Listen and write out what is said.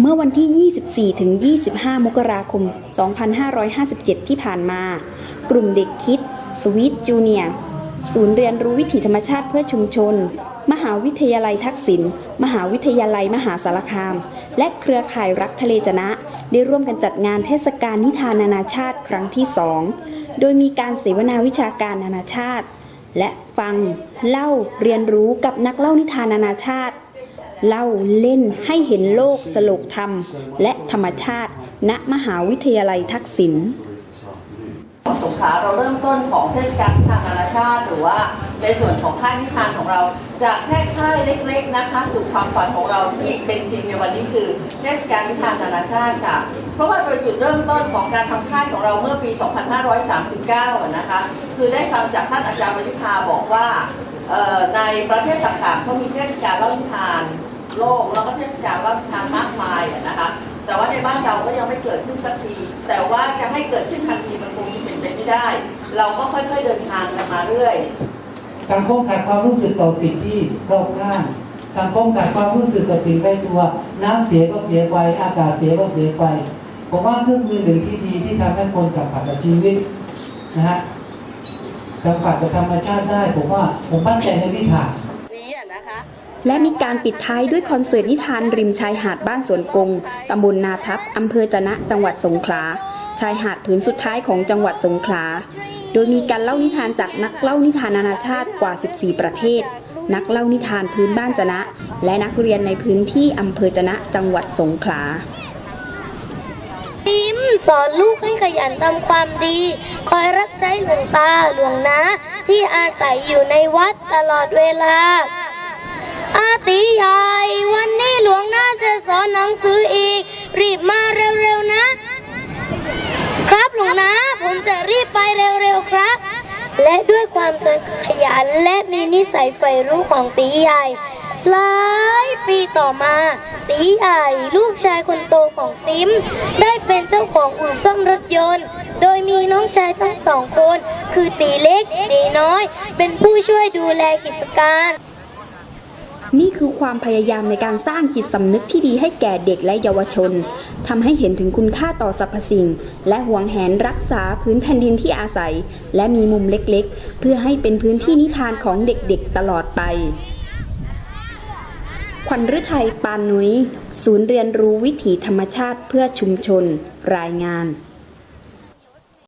เมื่อวันที่ 24 ถึง 25 มกราคม 2557 ที่ผ่านมา กลุ่มเด็กคิด สวีทจูเนียศูนย์เรียนรู้วิถีธรรมชาติเพื่อชุมชน มหาวิทยาลัยทักษิณ มหาวิทยาลัยมหาสารคาม และเครือข่ายรักทะเลจนะ ได้ร่วมกันจัดงานเทศกาลนิทานนานาชาติครั้งที่2โดยมีการเสวนาวิชาการนานาชาติ และฟัง เล่า เรียนรู้กับนักเล่านิทานนานาชาติ เล่าเล่นให้เห็นโลกสโลกธรรม และธรรมชาติ ณมหาวิทยาลัยทักษิณสงขลาเราเริ่มต้นของเทศกาลนิทานนานาชาติ หรือว่าในส่วนของค่ายนิทานของเราจากแค่ค่ายเล็กๆนะคะสู่ความฝันของเราที่เป็นจริงในวันนี้คือเทศกาลนิทานนานาชาติค่ะ เพราะว่าโดยจุดเริ่มต้นของการทำค่ายของเราเมื่อปี 2539 นะคะ คือได้ฟังจากท่านอาจารย์วริภาบอกว่าในประเทศต่างๆเขามีเทศกาลเล่านิทาน โลกแล้วก็เทศกาลเล่านิทานมากมายอะนะคะ แต่ว่าในบ้านเราก็ยังไม่เกิดขึ้นสักที แต่ว่าจะให้เกิดขึ้นทันทีมันคงเป็นไปไม่ได้ เราก็ค่อยๆเดินทางกันมาเรื่อย สังคมขาดความรู้สึกต่อสิ่งที่รอบข้างสังคมขาดความรู้สึกกับสิ่งใกล้ตัว น้ำเสียก็เสียไป อากาศเสียก็เสียไป ผมว่าเครื่องมือหนึ่งที่ดีที่ทำให้คนสัมผัสกับชีวิตนะฮะสัมผัสกับธรรมชาติได้ ผมว่าผมมั่นใจในที่ผ่าน และมีการปิดท้ายด้วยคอนเสิร์ตนิทานริมชายหาดบ้านสวนกง ตำบลนาทับ อำเภอจนะ จังหวัดสงขลา ชายหาดผืนสุดท้ายของจังหวัดสงขลา โดยมีการเล่านิทานจากนักเล่านิทานนานาชาติกว่า 14 ประเทศ นักเล่านิทานพื้นบ้านจนะ และนักเรียนในพื้นที่อำเภอจนะ จังหวัดสงขลาติมสอนลูกให้ขยันทำความดี คอยรับใช้หลวงตาหลวงนะที่อาศัยอยู่ในวัดตลอดเวลา ด้วยความขยันและมีนิสัยใฝ่รู้ของตีใหญ่ หลายปีต่อมา ตีใหญ่ลูกชายคนโตของซิม ได้เป็นเจ้าของอู่ซ่อมรถยนต์ โดยมีน้องชายทั้งสองคน คือตีเล็กตีน้อย เป็นผู้ช่วยดูแลกิจการ นี่คือความพยายามในการสร้างจิตสำนึกที่ดีให้แก่เด็กและเยาวชนทำให้เห็นถึงคุณค่าต่อสรรพสิ่ง และหวงแหนรักษาพื้นแผ่นดินที่อาศัย และมีมุมเล็กๆ เพื่อให้เป็นพื้นที่นิทานของเด็กๆตลอดไปขวัญฤทัยปานนุ้ยศูนย์เรียนรู้วิถีธรรมชาติเพื่อชุมชน รายงาน